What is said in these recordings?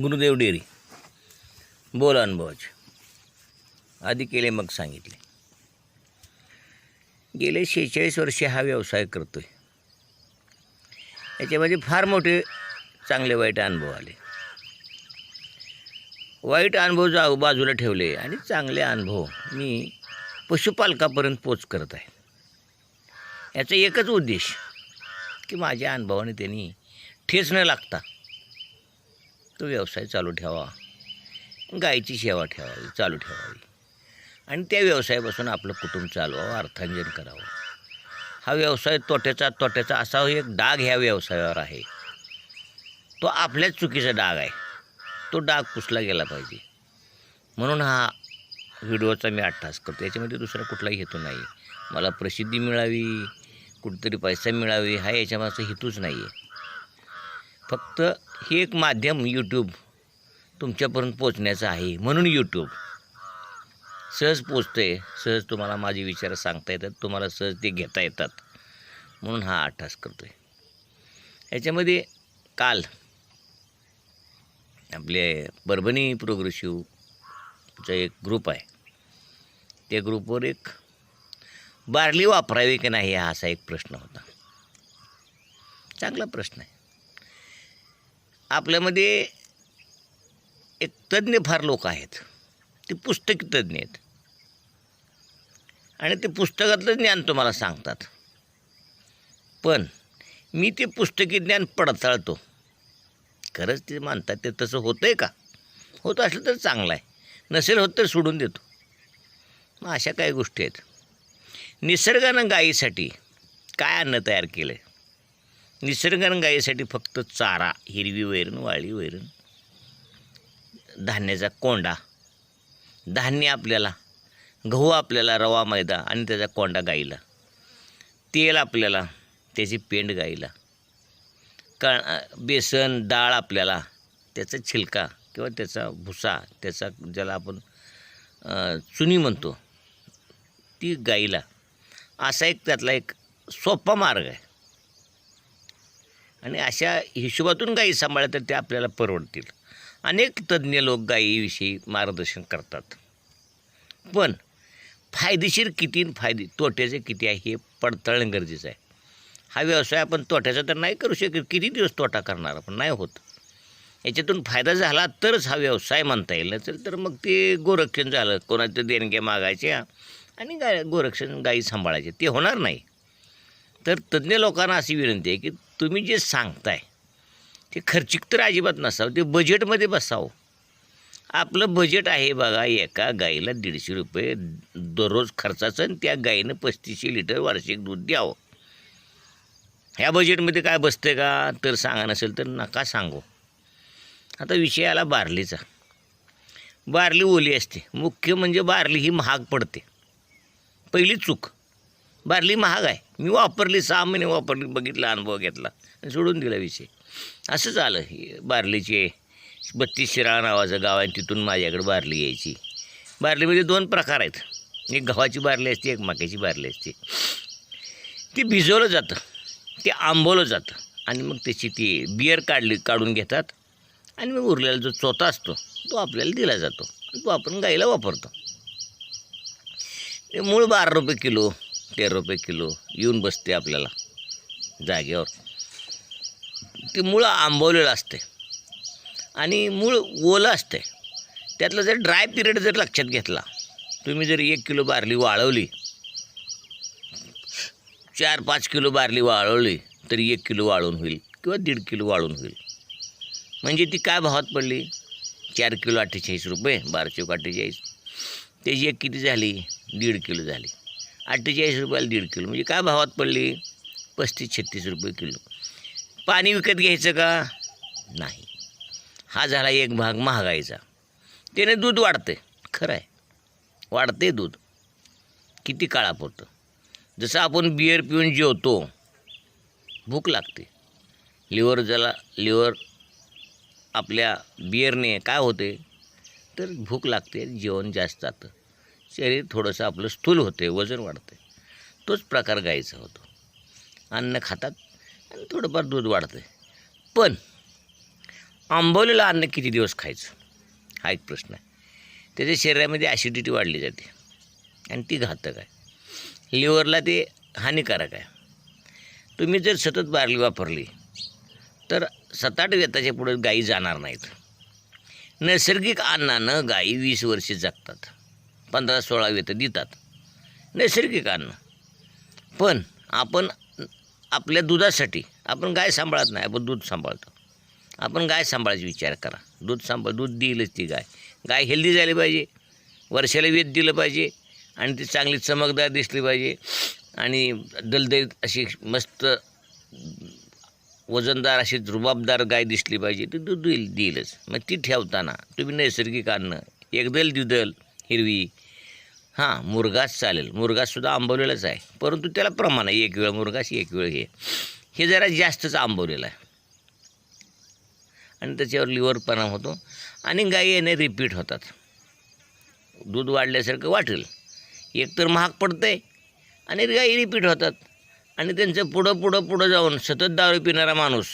Gurudev dairy बोल अनुभवाचे. आधी केले मग सांगितले. गेले शेहेचाळीस वर्षे हा व्यवसाय करतो आहे याच्यामध्ये फार मोठे चांगले वाईट अनुभव आले. वाईट अनुभव जा बाजूला ठेवले आणि चांगले अनुभव मी पशुपालकापर्यंत पोच करत आहे. याचा एकच उद्देश की माझ्या अनुभवाने त्यांनी ठेच न लागता तो व्यवसाय चालू ठेवा. गायीची सेवा ठेवावी चालू ठेवावी. आणि त्या व्यवसायापासून आपलं कुटुंब चालवावं अर्थांजन करावं. हा व्यवसाय तोट्याचा तोट्याचा असा हो एक डाग ह्या व्यवसायावर आहे. तो आपल्याच चुकीचा डाग आहे. तो डाग पुसला गेला पाहिजे. म्हणून हा व्हिडिओचा मी अट्टास करतो. याच्यामध्ये दुसरा कुठलाही हेतू नाही. मला प्रसिद्धी मिळावी कुठेतरी पैसा मिळावी हा याच्यामागचा हेतूच नाही आहे फक्त हे एक माध्यम यूट्यूब तुमच्यापर्यंत पोचण्याचं आहे म्हणून यूट्यूब सहज पोचतं आहे सहज तुम्हाला माझे विचार सांगता येतात तुम्हाला सहज ते घेता येतात. म्हणून हा अट्टास करतो आहे याच्यामध्ये काल आपले परभणी प्रोग्रेसिवचा एक ग्रुप आहे. त्या ग्रुपवर एक बारली वापरावी की नाही हा असा एक प्रश्न होता. चांगला प्रश्न आहे. आपल्यामध्ये एक तज्ज्ञ फार लोक आहेत. ते पुस्तकी तज्ज्ञ आहेत. आणि ते पुस्तकातलं ज्ञान तुम्हाला सांगतात. पण मी ते पुस्तकी ज्ञान पडताळतो. खरंच ते मानतात ते तसं होतं आहे का? होत असलं तर चांगलं आहे. नसेल होत तर सोडून देतो. मग अशा काही गोष्टी आहेत. निसर्गानं गायीसाठी काय अन्न तयार केलं आहे निसर्गानं गायीसाठी फक्त चारा हिरवी वैरण वाळी वैरण धान्याचा कोंडा. धान्य आपल्याला गहू आपल्याला रवा मैदा आणि त्याचा कोंडा गाईला. तेल आपल्याला त्याची पेंड गाईला. का बेसन डाळ आपल्याला त्याचा छिलका किंवा त्याचा भुसा त्याचा ज्याला आपण चुनी म्हणतो ती गाईला. असा एक त्यातला एक सोपा मार्ग आहे. आणि अशा हिशोबातून गायी सांभाळल्या तर ते आपल्याला परवडतील. अनेक तज्ज्ञ लोक गायीविषयी मार्गदर्शन करतात. पण फायदेशीर किती आणि फायदे तोट्याचे किती आहे हे पडताळणं गरजेचं आहे. हा व्यवसाय आपण तोट्याचा तर नाही करू शकत किती दिवस तोटा करणार आपण? नाही होत. याच्यातून फायदा झाला तरच हा व्यवसाय म्हणता येईल नसेल तर मग ते गोरक्षण झालं. कोणाचं देणग्या मागायच्या आणि गाय गोरक्षण गायी सांभाळायचे ते होणार नाही. तर तज्ज्ञ लोकांना अशी विनंती आहे की तुम्ही जे सांगताय ते खर्चिक तर अजिबात नसावं ते बजेटमध्ये बसावं. आपलं बजेट आहे बघा एका गाईला दीडशे रुपये दररोज खर्चाचं आणि त्या गाईनं पस्तीसशे लिटर वार्षिक दूध द्यावं. ह्या बजेटमध्ये काय बसतं का? तर सांगा नसेल तर नका सांगू. आता विषय आला बार्लीचा. बारली ओली असते. मुख्य म्हणजे बार्ली ही महाग पडते. पहिली चूक. बारली महाग आहे. मी वापरली सहा महिने वापरली बघितला अनुभव घेतला. आणि सोडून दिला विषय. असं झालं हे बारलीचे बत्तीस शिराळा नावाचं गाव आहे तिथून माझ्याकडे बारली यायची. बारलीमध्ये म्हणजे दोन प्रकार आहेत. एक गव्हाची बारली असते एक मक्याची बारली असते. ती भिजवलं जातं. ते आंबवलं जातं. आणि मग त्याची ती बियर काढली काढून घेतात. आणि मग उरलेला जो चोथा असतो तो आपल्याला दिला जातो. तो आपण गाईला वापरतो. मूळ बारा रुपये किलो तेरा रुपये किलो येऊन बसते आपल्याला जागेवर. ते मूळ आंबवलेलं असते. आणि मूळ ओलं असते. त्यातलं जर ड्राय पिरियड जर लक्षात घेतला तुम्ही जर एक किलो बारली वाळवली चार पाच किलो बारली वाळवली तर एक किलो वाळून होईल किंवा दीड किलो वाळून होईल. म्हणजे ती काय भावात पडली? चार किलो अठ्ठेचाळीस रुपये बाराशे अठ्ठेचाळीस. त्याची एक किती झाली? दीड किलो झाली. अठ्ठेचाळीस रुपयाला दीड किलो. म्हणजे काय भावात पडली? पस्तीस छत्तीस रुपये किलो. पाणी विकत घ्यायचं का? नाही. हा झाला एक भाग महागाईचा. त्याने दूध वाढते खरं आहे वाढते दूध. किती काळापुरतं जसं आपण बिअर पिऊन जेवतो भूक लागते. लिव्हर ज्याला लिव्हर आपल्या बिअरने काय होते? तर भूक लागते जेवण जास्त जातं. शरीर थोडंसं आपलं स्थूल होते वजन वाढते तोच प्रकार गायीचा होतो. अन्न खातात आणि थोडंफार दूध वाढते पण आंबवलेलं अन्न किती दिवस खायचं? हा एक प्रश्न आहे. त्याच्या शरीरामध्ये ॲसिडिटी वाढली जाते. आणि ती घातक आहे. लिव्हरला ते हानिकारक आहे. तुम्ही जर सतत बारली वापरली तर सात आठ पुढे गायी जाणार नाहीत. नैसर्गिक अन्नानं गायी वीस वर्षे जगतात. पंधरा सोळा तर देतात. नैसर्गिक अन्न. पण आपण आपल्या दुधासाठी आपण गाय सांभाळत नाही आपण दूध सांभाळतो. आपण गाय सांभाळायचा विचार करा. दूध सांभाळ दूध देईलच ती गाय. गाय हेल्दी झाली पाहिजे. वर्षाला वेध दिलं पाहिजे. आणि ती चांगली चमकदार दिसली पाहिजे. आणि दलदलीत अशी मस्त वजनदार अशी रुबाबदार गाय दिसली पाहिजे. ती दूध देईल देईलच मग ती ठेवताना तुम्ही नैसर्गिक अन्न एकदल द्विदल हिरवी हां मुरगास चालेल. मुरगाससुद्धा आंबवलेलाच आहे. परंतु त्याला प्रमाण आहे. एक वेळ मुरगास एक वेळ हे. हे जरा जास्तच आंबवलेलं आहे. आणि त्याच्यावर लिव्हर परिणाम होतो. आणि गाई येणे रिपीट होतात. दूध वाढल्यासारखं वाटेल. एकतर महाग पडते आणि गाई रिपीट होतात. आणि त्यांचं पुढं पुढं पुढं जाऊन सतत दारू पिणारा माणूस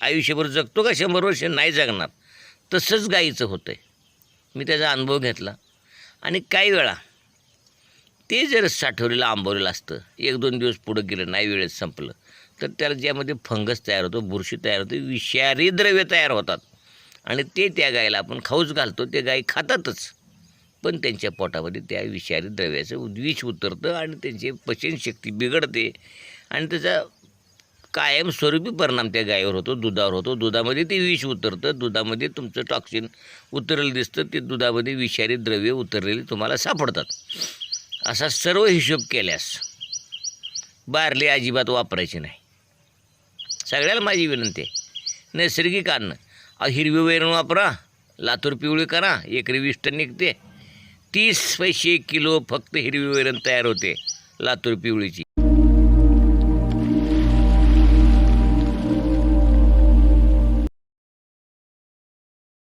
आयुष्यभर जगतो का? शंभर वर्ष नाही जगणार. तसंच गाईचं होतं आहे मी त्याचा अनुभव घेतला. आणि काही वेळा ते जर साठवलेलं आंबवलेलं असतं एक दोन दिवस पुढं गेलं नाही वेळेत संपलं तर त्याला ज्यामध्ये फंगस तयार होतो बुरशी तयार होते विषारी द्रव्य तयार होतात. आणि ते त्या गायीला आपण खाऊच घालतो ते गायी खातातच. पण त्यांच्या पोटामध्ये त्या विषारी द्रव्याचं विष उतरतं आणि त्यांची पचनशक्ती बिघडते. आणि त्याचा कायमस्वरूपी परिणाम त्या गायीवर होतो दुधावर होतो. दुधामध्ये ते विष उतरतं दुधामध्ये तुमचं टॉक्सिन उतरलेलं दिसतं ते दुधामध्ये विषारी द्रव्य उतरलेली तुम्हाला सापडतात. असा सर्व हिशोब केल्यास बारली अजिबात वापरायची नाही. सगळ्याला माझी विनंती आहे. नैसर्गिक अन्न. हिरवी वैरण वापरा लातूर पिवळी करा एकरी वीस टन निघते. तीस पैसे किलो फक्त हिरवी वैरण तयार होते लातूर पिवळीची.